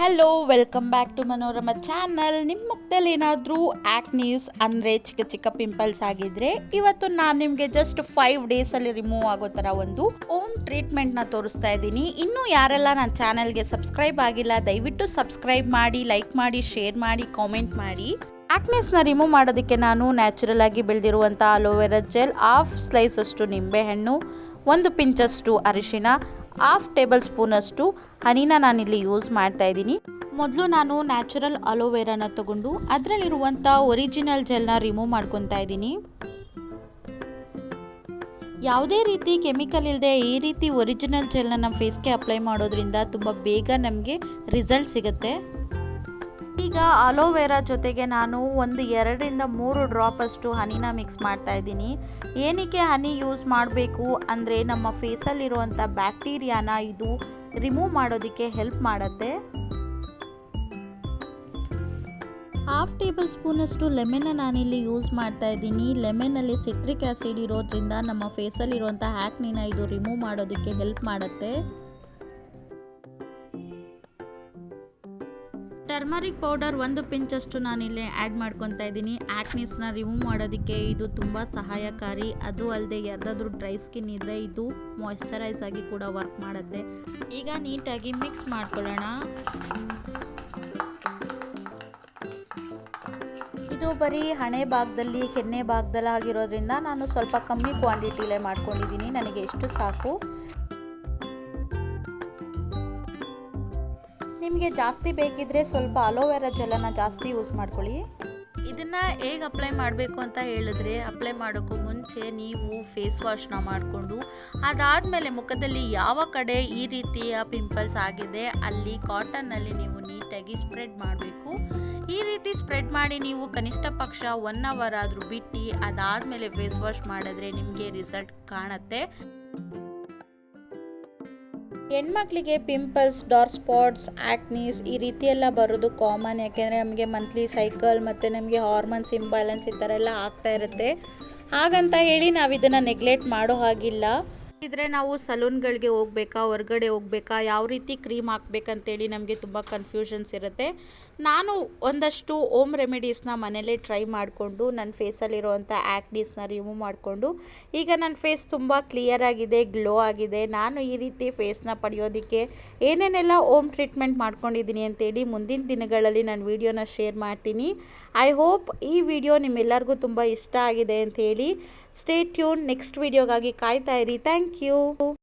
Hello welcome back to Manorama channel ನಿಮ್ಮ ಮುಖದಲ್ಲಿ ಏನಾದರೂ ನ್ಯೂಸ್ ಅಂದರೆ ಚಿಕ್ಕ ಚಿಕ್ಕ ಪಿಂಪಲ್ಸ್ ಆಗಿದ್ರೆ ಇವತ್ತು ನಾನು ನಿಮಗೆ ಜಸ್ಟ್ ಫೈವ್ ಡೇಸಲ್ಲಿ ರಿಮೂವ್ ಆಗೋ ಥರ ಒಂದು ಓಮ್ ಟ್ರೀಟ್ಮೆಂಟ್ನ ತೋರಿಸ್ತಾ ಇದ್ದೀನಿ. ಇನ್ನೂ ಯಾರೆಲ್ಲ ನನ್ನ ಚಾನಲ್ಗೆ ಸಬ್ಸ್ಕ್ರೈಬ್ ಆಗಿಲ್ಲ, ದಯವಿಟ್ಟು ಸಬ್ಸ್ಕ್ರೈಬ್ ಮಾಡಿ ಲೈಕ್ ಮಾಡಿ ಶೇರ್ ಮಾಡಿ ಕಾಮೆಂಟ್ ಮಾಡಿ. ಆಕ್ನೆಸ್ನ ರಿಮೂವ್ ಮಾಡೋದಕ್ಕೆ ನಾನು ನ್ಯಾಚುರಲ್ ಆಗಿ ಬೆಳೆದಿರುವಂಥ aloe vera gel half slice ಅಷ್ಟು ನಿಂಬೆಹಣ್ಣು, ಒಂದು ಪಿಂಚಷ್ಟು ಅರಿಶಿನ ಹಾಫ್ ಟೇಬಲ್ ಸ್ಪೂನಷ್ಟು ಹನಿನ ನಾನಿಲ್ಲಿ ಯೂಸ್ ಮಾಡ್ತಾ ಇದ್ದೀನಿ. ಮೊದಲು ನಾನು ನ್ಯಾಚುರಲ್ ಅಲೋವೆರಾನ ತಗೊಂಡು ಅದರಲ್ಲಿರುವಂಥ ಒರಿಜಿನಲ್ ಜೆಲ್ನ ರಿಮೂವ್ ಮಾಡ್ಕೊತಾ ಇದ್ದೀನಿ. ಯಾವುದೇ ರೀತಿ ಕೆಮಿಕಲ್ ಇಲ್ಲದೆ ಈ ರೀತಿ ಒರಿಜಿನಲ್ ಜೆಲ್ನ ನಮ್ಮ ಫೇಸ್ಗೆ ಅಪ್ಲೈ ಮಾಡೋದ್ರಿಂದ ತುಂಬ ಬೇಗ ನಮಗೆ ರಿಸಲ್ಟ್ ಸಿಗುತ್ತೆ. ಈಗ ಅಲೋವೆರಾ ಜೊತೆಗೆ ನಾನು ಒಂದು ಎರಡರಿಂದ ಮೂರು ಡ್ರಾಪ್ ಅಷ್ಟು ಹನಿನ ಮಿಕ್ಸ್ ಮಾಡ್ತಾ ಇದ್ದೀನಿ. ಏನಕ್ಕೆ ಹನಿ ಯೂಸ್ ಮಾಡಬೇಕು ಅಂದರೆ ನಮ್ಮ ಫೇಸಲ್ಲಿರುವಂಥ ಬ್ಯಾಕ್ಟೀರಿಯಾನ ಇದು ರಿಮೂವ್ ಮಾಡೋದಕ್ಕೆ ಹೆಲ್ಪ್ ಮಾಡುತ್ತೆ. ಹಾಫ್ ಟೇಬಲ್ ಸ್ಪೂನಷ್ಟು ಲೆಮನ್ನ ನಾನಿಲ್ಲಿ ಯೂಸ್ ಮಾಡ್ತಾ ಇದ್ದೀನಿ. ಲೆಮನಲ್ಲಿ ಸಿಟ್ರಿಕ್ ಆ್ಯಸಿಡ್ ಇರೋದ್ರಿಂದ ನಮ್ಮ ಫೇಸಲ್ಲಿರುವಂಥ ಹ್ಯಾಕ್ನಿನ ಇದು ರಿಮೂವ್ ಮಾಡೋದಕ್ಕೆ ಹೆಲ್ಪ್ ಮಾಡುತ್ತೆ. ಟರ್ಮರಿಕ್ ಪೌಡರ್ ಒಂದು ಪಿಂಚಷ್ಟು ನಾನಿಲ್ಲಿ ಆ್ಯಡ್ ಮಾಡ್ಕೊತಾ ಇದ್ದೀನಿ. ಆ್ಯಕ್ನಿಸ್ನ ರಿಮೂವ್ ಮಾಡೋದಕ್ಕೆ ಇದು ತುಂಬ ಸಹಾಯಕಾರಿ. ಅದು ಅಲ್ಲದೆ ಯಾರ್ದಾದ್ರೂ ಡ್ರೈ ಸ್ಕಿನ್ ಇದ್ದರೆ ಇದು ಮಾಯ್ಶ್ಚರೈಸ್ ಆಗಿ ಕೂಡ ವರ್ಕ್ ಮಾಡುತ್ತೆ. ಈಗ ನೀಟಾಗಿ ಮಿಕ್ಸ್ ಮಾಡ್ಕೊಳ್ಳೋಣ. ಇದು ಬರೀ ಹಣೆ ಭಾಗದಲ್ಲಿ, ಕೆನ್ನೆ ಭಾಗದಲ್ಲಿ ಆಗಿರೋದ್ರಿಂದ ನಾನು ಸ್ವಲ್ಪ ಕಮ್ಮಿ ಕ್ವಾಂಟಿಟಿಲೇ ಮಾಡ್ಕೊಂಡಿದ್ದೀನಿ. ನನಗೆ ಎಷ್ಟು ಸಾಕು. ನಿಮಗೆ ಜಾಸ್ತಿ ಬೇಕಿದ್ರೆ ಸ್ವಲ್ಪ ಅಲೋವೆರಾ ಜೆಲನ್ನು ಜಾಸ್ತಿ ಯೂಸ್ ಮಾಡ್ಕೊಳ್ಳಿ. ಇದನ್ನು ಹೇಗೆ ಅಪ್ಲೈ ಮಾಡಬೇಕು ಅಂತ ಹೇಳಿದ್ರೆ ಅಪ್ಲೈ ಮಾಡೋಕ್ಕೂ ಮುಂಚೆ ನೀವು ಫೇಸ್ ವಾಶ್ನ ಮಾಡಿಕೊಂಡು ಅದಾದಮೇಲೆ ಮುಖದಲ್ಲಿ ಯಾವ ಕಡೆ ಈ ರೀತಿಯ ಪಿಂಪಲ್ಸ್ ಆಗಿದೆ ಅಲ್ಲಿ ಕಾಟನ್ನಲ್ಲಿ ನೀವು ನೀಟಾಗಿ ಸ್ಪ್ರೆಡ್ ಮಾಡಬೇಕು. ಈ ರೀತಿ ಸ್ಪ್ರೆಡ್ ಮಾಡಿ ನೀವು ಕನಿಷ್ಠ ಪಕ್ಷ ಒನ್ ಅವರ್ ಆದರೂ ಬಿಟ್ಟು ಅದಾದಮೇಲೆ ಫೇಸ್ ವಾಶ್ ಮಾಡಿದ್ರೆ ನಿಮಗೆ ರಿಸಲ್ಟ್ ಕಾಣುತ್ತೆ. ಹೆಣ್ಮಕ್ಳಿಗೆ ಪಿಂಪಲ್ಸ್ ಡಾರ್ಕ್ ಸ್ಪಾಟ್ಸ್ ಆ್ಯಕ್ನೀಸ್ ಈ ರೀತಿ ಎಲ್ಲ ಬರೋದು ಕಾಮನ್ ಯಾಕೆಂದರೆ ನಮಗೆ ಮಂತ್ಲಿ ಸೈಕಲ್ ಮತ್ತು ನಮಗೆ ಹಾರ್ಮೋನ್ಸ್ ಇಂಬ್ಯಾಲೆನ್ಸ್ ಈ ಥರ ಎಲ್ಲ ಆಗ್ತಾ ಇರುತ್ತೆ. ಹಾಗಂತ ಹೇಳಿ ನಾವು ಇದನ್ನು ನೆಗ್ಲೆಕ್ಟ್ ಮಾಡೋ ಹಾಗಿಲ್ಲ. ಇದ್ರೆ ನಾವು ಸಲೂನ್ಗಳಿಗೆ ಹೋಗ್ಬೇಕಾ, ಹೊರಗಡೆ ಹೋಗ್ಬೇಕಾ, ಯಾವ ರೀತಿ ಕ್ರೀಮ್ ಹಾಕ್ಬೇಕಂತೇಳಿ ನಮಗೆ ತುಂಬ ಕನ್ಫ್ಯೂಷನ್ಸ್ ಇರುತ್ತೆ. ನಾನು ಒಂದಷ್ಟು ಓಮ್ ರೆಮಿಡೀಸ್ನ ಮನೇಲೇ ಟ್ರೈ ಮಾಡಿಕೊಂಡು, ನನ್ನ ಫೇಸಲ್ಲಿರುವಂಥ ಆ್ಯಕ್ನೀಸ್ನ ರಿಮೂವ್ ಮಾಡಿಕೊಂಡು, ಈಗ ನನ್ನ ಫೇಸ್ ತುಂಬ ಕ್ಲಿಯರ್ ಆಗಿದೆ, ಗ್ಲೋ ಆಗಿದೆ, ನಾನು ಈ ರೀತಿ ಫೇಸ್ನ ಪಡೆಯೋದಕ್ಕೆ ಏನೇನೆಲ್ಲ ಓಮ್ ಟ್ರೀಟ್ಮೆಂಟ್ ಮಾಡ್ಕೊಂಡಿದ್ದೀನಿ ಅಂತೇಳಿ ಮುಂದಿನ ದಿನಗಳಲ್ಲಿ ನಾನು ವೀಡಿಯೋನ ಶೇರ್ ಮಾಡ್ತೀನಿ. ಐ ಹೋಪ್ ಈ ವಿಡಿಯೋ ನಿಮ್ಮೆಲ್ಲರಿಗೂ ತುಂಬ ಇಷ್ಟ ಆಗಿದೆ ಅಂತ ಹೇಳಿ ಸ್ಟೇ ಟ್ಯೂನ್ ನೆಕ್ಸ್ಟ್ ವಿಡಿಯೋಗಾಗಿ ಕಾಯ್ತಾ ಇರಿ. Thank Thank you.